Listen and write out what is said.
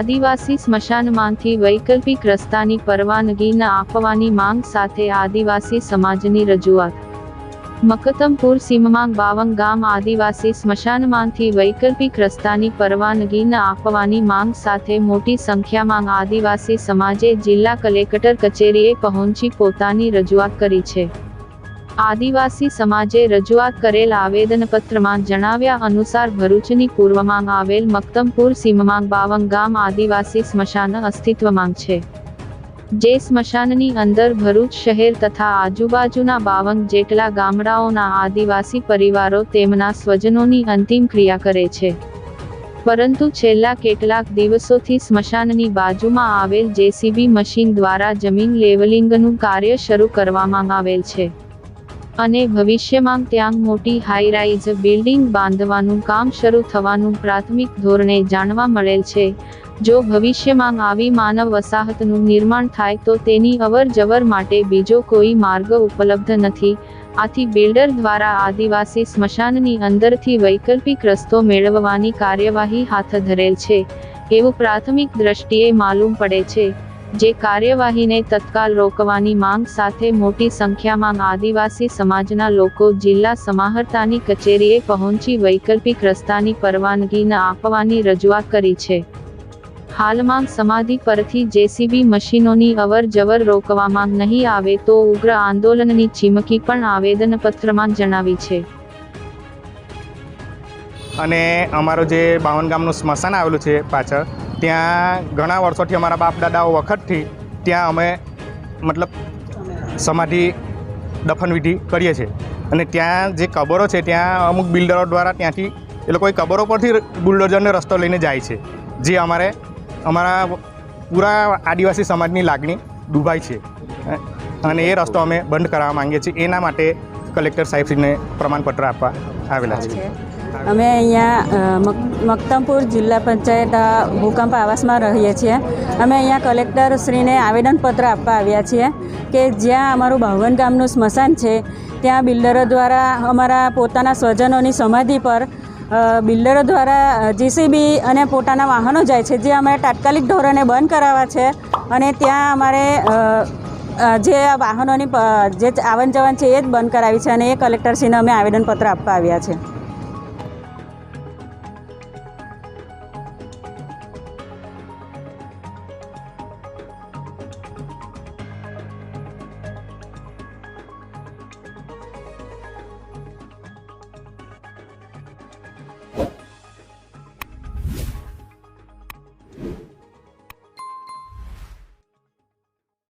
આદિવાસી સ્મશાનમાંથી વૈકલ્પિક રસ્તાની પરવાનગી ન આપવાની માંગ સાથે આદિવાસી સમાજની રજૂઆત. મકતમપુર સીમમાં બાવંગ ગામ આદિવાસી સ્મશાનમાંથી વૈકલ્પિક રસ્તાની પરવાનગી ન આપવાની માંગ સાથે મોટી સંખ્યામાં આદિવાસી સમાજે જિલ્લા કલેક્ટર કચેરીએ પહોંચી પોતાની રજૂઆત કરી છે. આદિવાસી સમાજે રજૂઆત કરેલ આવેદનપત્રમાં જણાવ્યા અનુસાર ભરૂચની પૂર્વમાં આવેલ મક્તમપુર સીમમાં બાવંગ ગામ આદિવાસી સ્મશાન અસ્તિત્વમાં છે. જે સ્મશાનની અંદર ભરૂચ શહેર તથા આજુબાજુના બાવન જેટલા ગામડાઓના આદિવાસી પરિવારો તેમના સ્વજનોની અંતિમ ક્રિયા કરે છે. પરંતુ છેલ્લા કેટલાક દિવસોથી સ્મશાનની બાજુમાં આવેલ જેસીબી મશીન દ્વારા જમીન લેવલિંગનું કાર્ય શરૂ કરવામાં આવેલ છે. અને ભવિષ્યમાં ત્યાં મોટી હાઈરાઇઝ બિલ્ડિંગ બાંધવાનું કામ શરૂ થવાનું પ્રાથમિક ધોરણે જાણવા મળેલ છે. જો ભવિષ્યમાં આવી માનવ વસાહતનું નિર્માણ થાય તો તેની અવરજવર માટે બીજો કોઈ માર્ગ ઉપલબ્ધ નથી. આથી બિલ્ડર દ્વારા આદિવાસી સ્મશાનની અંદરથી વૈકલ્પિક રસ્તો મેળવવાની કાર્યવાહી હાથ ધરેલ છે. એવું પ્રાથમિક દ્રષ્ટિએ માલુમ પડે છે. જે કાર્યવાહીને તત્કાલ રોકવાની માંગ સાથે મોટી સંખ્યામાં આદિવાસી સમાજના લોકો જિલ્લા સમાહર્તાની કચેરીએ પહોંચી વૈકલ્પિક રસ્તાની પરવાનગી ન આપવાની રજૂઆત કરી છે. હાલમાં સમાધિ પરથી જેસીબી મશીનોની અવર જવર રોકવામાં નહીં આવે તો ઉગ્ર આંદોલનની ચીમકી પણ આવેદનપત્રમાં જણાવી છે. અને અમારો જે બાવન ગામનું સ્મશાન આવેલું છે પાછળ ત્યાં ઘણા વર્ષોથી અમારા બાપ દાદાઓ વખતથી ત્યાં અમે મતલબ સમાધિ દફનવિધિ કરીએ છીએ. અને ત્યાં જે કબરો છે, ત્યાં અમુક બિલ્ડરો દ્વારા ત્યાંથી એ લોકોએ કબરો પરથી બુલડોઝરનો રસ્તો લઈને જાય છે, જે અમારે અમારા પૂરા આદિવાસી સમાજની લાગણી ડૂબાય છે. અને એ રસ્તો અમે બંધ કરાવવા માંગીએ છીએ. એના માટે કલેક્ટર સાહેબશ્રીને પ્રમાણપત્ર આપવા આવેલા છે. અમે અહીંયા મક- મક્તમપુર જિલ્લા પંચાયત ભૂકંપ આવાસમાં રહીએ છીએ. અમે અહીંયા કલેક્ટર શ્રીને આવેદનપત્ર આપવા આવ્યા છીએ કે જ્યાં અમારું બાવન ગામનું સ્મશાન છે, ત્યાં બિલ્ડરો દ્વારા અમારા પોતાના સ્વજનોની સમાધિ પર બિલ્ડરો દ્વારા જીસીબી અને પોતાના વાહનો જાય છે, જે અમે તાત્કાલિક ધોરણે બંધ કરાવવા છે અને ત્યાં અમારે જે વાહનોની જે આવન જવન છે એ જ બંધ કરાવી છે અને એ કલેક્ટરશ્રીને અમે આવેદનપત્ર આપવા આવ્યા છે.